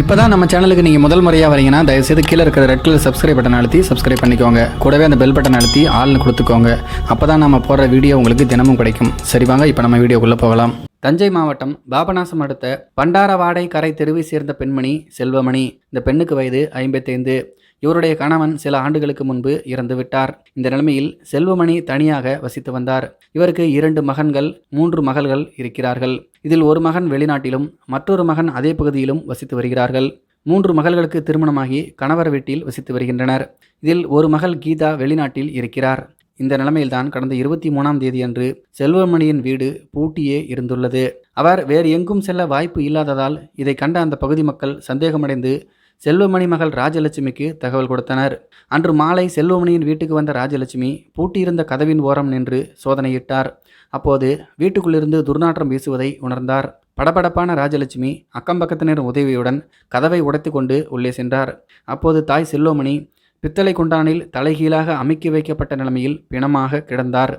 இப்போ தான் நம்ம சேனலுக்கு நீங்கள் முதல் முறையாக வரீங்கன்னா தயவுசெய்து கீழே இருக்கிற ரெட் கலர் சப்ஸ்கிரைப் பட்டன் அழுத்தி சப்ஸ்கிரைப் பண்ணிக்கோங்க. கூடவே அந்த பெல் பட்டன் அழுத்தி ஆள்னு கொடுத்துக்கோங்க. அப்போ தான் நம்ம போடுற வீடியோ உங்களுக்கு தினமும் கிடைக்கும். சரி வாங்க இப்போ நம்ம வீடியோக்குள்ளே போகலாம். தஞ்சை மாவட்டம் பாபநாசம் அடுத்த பண்டாரவாடை கரை தெருவை சேர்ந்த பெண்மணி செல்வமணி. இந்த பெண்ணுக்கு வயது ஐம்பத்தைந்து. இவருடைய கணவன் சில ஆண்டுகளுக்கு முன்பு இறந்துவிட்டார் இந்த நிலைமையில் செல்வமணி தனியாக வசித்து வந்தார். இவருக்கு இரண்டு மகன்கள் மூன்று மகள்கள் இருக்கிறார்கள். இதில் ஒரு மகன் வெளிநாட்டிலும் மற்றொரு மகன் அதே பகுதியிலும் வசித்து வருகிறார்கள். மூன்று மகள்களுக்கு திருமணமாகி கணவர் வீட்டில் வசித்து வருகின்றனர். இதில் ஒரு மகள் கீதா வெளிநாட்டில் இருக்கிறார். இந்த நிலைமையில்தான் கடந்த இருபத்தி மூணாம் தேதியன்று செல்வமணியின் வீடு பூட்டியே இருந்துள்ளது. அவர் வேறு எங்கும் செல்ல வாய்ப்பு இல்லாததால் இதை கண்ட அந்த பகுதி மக்கள் சந்தேகமடைந்து செல்வமணி மகள் ராஜலட்சுமிக்கு தகவல் கொடுத்தனர். அன்று மாலை செல்வமணியின் வீட்டுக்கு வந்த ராஜலட்சுமி பூட்டியிருந்த கதவின் ஓரம் நின்று சோதனையிட்டார். அப்போது வீட்டுக்குள்ளிருந்து துர்நாற்றம் வீசுவதை உணர்ந்தார். படபடப்பான ராஜலட்சுமி அக்கம்பக்கத்தினர் உதவியுடன் கதவை உடைத்து கொண்டு உள்ளே சென்றார். அப்போது தாய் செல்வமணி பித்தளை குண்டானில் தலைகீழாக அமுக்கி வைக்கப்பட்ட நிலைமையில் பிணமாக கிடந்தார்.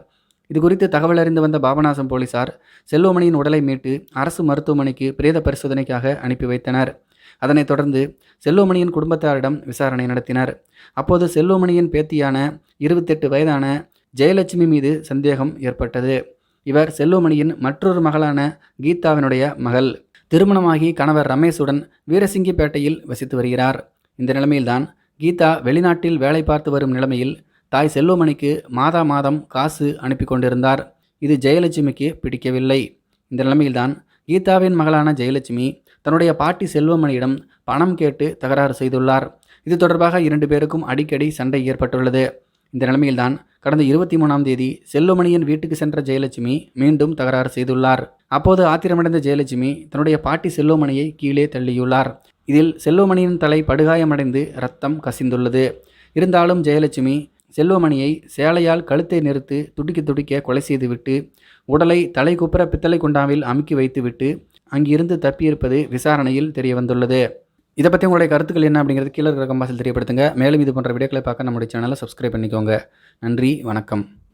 இது குறித்து தகவல் அறிந்து வந்த பாபநாசம் போலீசார் செல்வமணியின் உடலை மீட்டு அரசு மருத்துவமனைக்கு பிரேத பரிசோதனைக்காக அனுப்பி வைத்தனர். அதனைத் தொடர்ந்து செல்வமணியின் குடும்பத்தாரிடம் விசாரணை நடத்தினர். அப்போது செல்வமணியின் பேத்தியான இருபத்தெட்டு வயதான ஜெயலட்சுமி மீது சந்தேகம் ஏற்பட்டது. இவர் செல்வமணியின் மற்றொரு மகளான கீதாவினுடைய மகள். திருமணமாகி கணவர் ரமேஷுடன் வீரசிங்கிப்பேட்டையில் வசித்து வருகிறார். இந்த நிலைமையில்தான் கீதா வெளிநாட்டில் வேலை பார்த்து வரும் நிலைமையில் தாய் செல்வமணிக்கு மாதா மாதம் காசு அனுப்பி கொண்டிருந்தார். இது ஜெயலட்சுமிக்கு பிடிக்கவில்லை. இந்த நிலைமையில்தான் கீதாவின் மகளான ஜெயலட்சுமி தன்னுடைய பாட்டி செல்வமணியிடம் பணம் கேட்டு தகராறு செய்துள்ளார். இது தொடர்பாக இரண்டு பேருக்கும் அடிக்கடி சண்டை ஏற்பட்டுள்ளது. இந்த நிலைமையில்தான் கடந்த இருபத்தி மூணாம் தேதி செல்வமணியின் வீட்டுக்கு சென்ற ஜெயலட்சுமி மீண்டும் தகராறு செய்துள்ளார். அப்போது ஆத்திரமடைந்த ஜெயலட்சுமி தன்னுடைய பாட்டி செல்வமணியை கீழே தள்ளியுள்ளார். இதில் செல்வமணியின் தலை படுகாயமடைந்து ரத்தம் கசிந்துள்ளது. இருந்தாலும் ஜெயலட்சுமி செல்வமணியை சேலையால் கழுத்தை நிறுத்து துடிக்க துடிக்க கொலை செய்துவிட்டு உடலை தலை குப்புற பித்தளை குண்டாவில் அமுக்கி வைத்துவிட்டு அங்கிருந்து தப்பியிருப்பது விசாரணையில் தெரிய வந்துள்ளது இதை பற்றி உங்களுடைய கருத்துக்கள் என்ன அப்படிங்கிறது கீழே இருக்கிற கம்பாசில் தெரியப்படுத்துங்க. மேலும் இது போன்ற வீடியோக்களை பார்க்க நம்முடைய சேனலை சப்ஸ்கிரைப் பண்ணிக்கோங்க. நன்றி வணக்கம்.